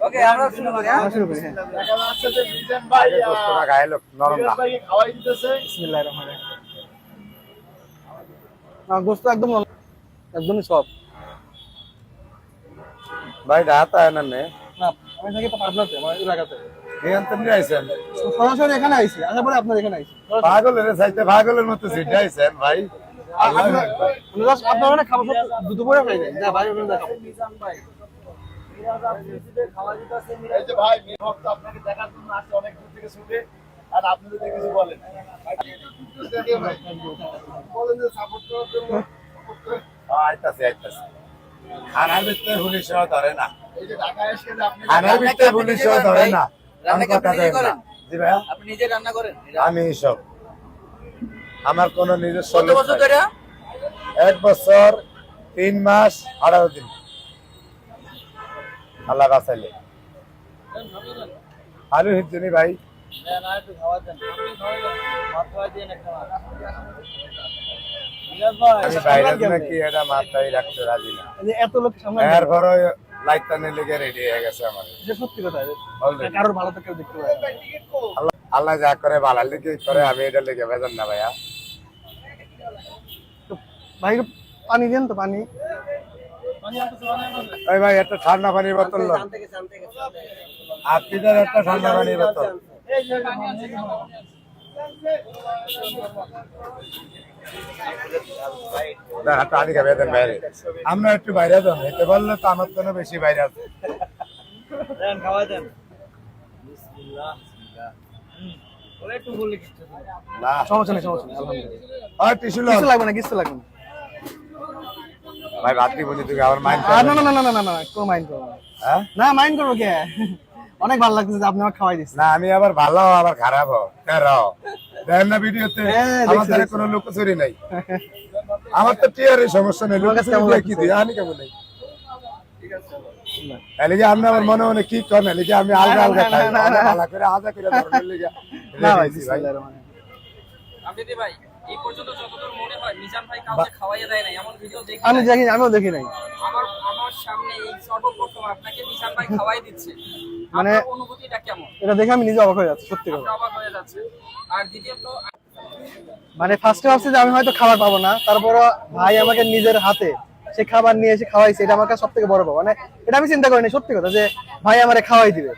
ওকে আমরা শুরু করি হ্যাঁ? শুরু করি হ্যাঁ। ভাই গায়ে লোক নরম না। ভাইকে খাওয়াই দিতেছে। বিসমিল্লাহির রহমানির রহিম। গোস্ত একদম নরম, একদমই সব ভাই রাত আয় না নে? না আমি থাকি পাবনাতে আমার এলাকাতে এখান সরাসরি আসার পরে আপনার এখানে আইছি। পাগলের চাইতে পাগলের মতো সিটে আইছেন ভাই। আপনার মানে খাবার দুপুরে খাই ভাই ওখানে দেখাবো। এই যে ভাই মেয়ে ভক্ত আপনাকে দেখার জন্য আসছে অনেক দূর থেকে ছুটে আর আপনি যদি কিছু বলেন। বলেন যে সাপোর্ট করার জন্য আইতাছে আইতাছে। খানার ভিতরে পুলিশ ধরে না। এই যে ঢাকায় এসে যে আপনি খানার ভিতরে পুলিশ ধরে না। রান্না কি আপনি নিজে করেন? জি ভাইয়া। আপনি নিজে রান্না করেন? আমি সব আমার কোনো নিজস্ব এক বছর তিন মাস আঠারো দিন। আল্লাহ বাঁচাইলে আলু হিজনি ভাই? আমি বাইরে নাকি এটা মাথায় রাখতে রাজি না। এত লোক এরপরে লাইটটা নিয়ে রেডি হয়ে গেছে আমার। যে সত্যি কথা এটা। Already। কারোর ভালো তো কেউ দেখতে পারে আল্লাহ যা করে ভালো লিখে করে আমি এটা লিখে বেজান না ভাইয়া। ভাই পানি দেন তো পানি। ওই ভাই একটা ঠান্ডা পানির বোতল একটা ঠান্ডা পানির বোতল। আমরা একটু বাইরে যাব এতে বললে তো আমার জন্য বেশি বাইরে আছে। দেন খাওয়া দেন। বিসমিল্লাহ ওরে একটু বলে কিছু না। সমস্যা নেই সমস্যা নেই আলহামদুলিল্লাহ। কিছু লাগবে না কিছু লাগবে না। ভাই ভাত দিব তুমি আমার মাইন্ড না না না না না না না কোনো মাইন্ড করব না। হ্যাঁ? না মাইন্ড করব কে? অনেক ভালো লাগতেছে যে আপনি আমাকে খাওয়াই দিচ্ছেন। না আমি আবার ভালো হও, আবার খারাপ হও। তেরাও দেখেন না ভিডিওতে হ্যাঁ, আমার দেখছি। কোনো লুকোচুরি নাই। আমার তো টিয়ারের সমস্যা নেই লুকোচুরি কি? দিই? আনি কেমন নেই? এলিগে আপনি আমার মনে মনে কি করেন? এলিগে আমি আলগা আলগা খাই না, না, না, না। ভালো করে আজা করে ধরনের লিগে না ভাই বিসমিল্লাহির রহমানির রহিম। আবৃতি ভাই। এই পর্যন্ত যতদূর মনে হয় মিজান ভাই কাউকে খাওয়াইয়া দেয় না এমন ভিডিও দেখি আমি। দেখি আমিও দেখি নাই। আমার আমার সামনে এই সর্বপ্রথম আপনাকে মিজান ভাই খাওয়াই দিচ্ছে। মানে- অনুভূতিটা কেমন? এটা দেখে আমি নিজে অবাক হয়ে যাচ্ছি সত্যি কথা। অবাক হয়ে যাচ্ছে আর দ্বিতীয়ত মানে ফার্স্টে ভাবছি যে আমি হয়তো খাবার পাবো না তারপরও ভাই আমাকে নিজের হাতে সে খাবার নিয়ে এসে খাওয়াইছে এটা আমার কাছে সব থেকে বড় পাবো মানে এটা আমি চিন্তা করিনি সত্যি কথা যে ভাই আমারে খাওয়াই দিবে।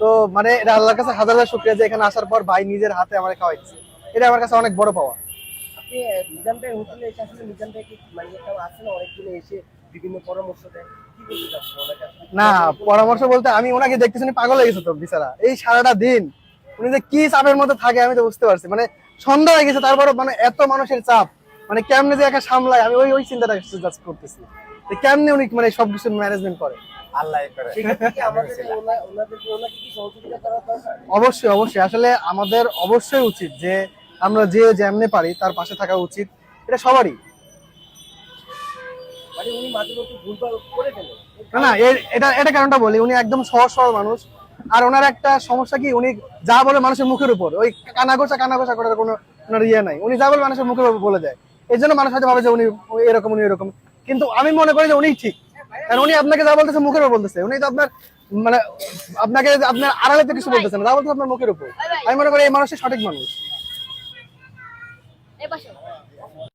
তো মানে এটা আল্লাহর কাছে হাজার হাজার শুক্রিয়া যে এখানে আসার পর ভাই নিজের হাতে আমারে খাওয়াইছে এটা আমার কাছে অনেক বড় পাওয়া। আপনি আহ, ভাই হোটেলে এসে আসলে মিজান ভাই কি মানে একটা আছে না? অনেকদিনে এসে বিভিন্ন পরামর্শ দেয়। না পরামর্শ বলতে আমি ওনাকে দেখতেছি উনি পাগল হয়ে গেছে তো বিচারা। এই সারাটা দিন উনি যে কি চাপের মধ্যে থাকে আমি তো বুঝতে পারছি। মানে সন্ধ্যা হয়ে গেছে তারপরে মানে এত মানুষের চাপ। মানে কেমনে যে একা সামলায় আমি ওই ওই চিন্তাটা just করতেছি। কেমনে উনি মানে সবকিছু ম্যানেজমেন্ট করে। আল্লাহ করে। অবশ্যই অবশ্যই। আসলে আমাদের অবশ্যই উচিত যে আমরা যে যেমনে পারি তার পাশে থাকা উচিত। এটা সবারই। না না এটা এটা কারণটা বলি উনি একদম সহজ সরল মানুষ। আর ওনার একটা সমস্যা কি উনি যা বলে মানুষের মুখের উপর ওই কানা ঘোষা করার কোনো ওনার ইয়ে নাই। উনি যা বলে মানুষের মুখের উপর বলে দেয়। এই জন্য মানুষ হয়তো ভাবে যে উনি এরকম উনি এরকম। কিন্তু আমি মনে করি যে উনি ঠিক। কারণ উনি আপনাকে যা বলতেছে মুখের উপর বলতেছে। উনি তো আপনার মানে আপনাকে আপনার আড়ালে তো কিছু বলতেছে না যা বলতেছে আপনার মুখের উপর। আমি মনে করি এই মানুষটি সঠিক মানুষ।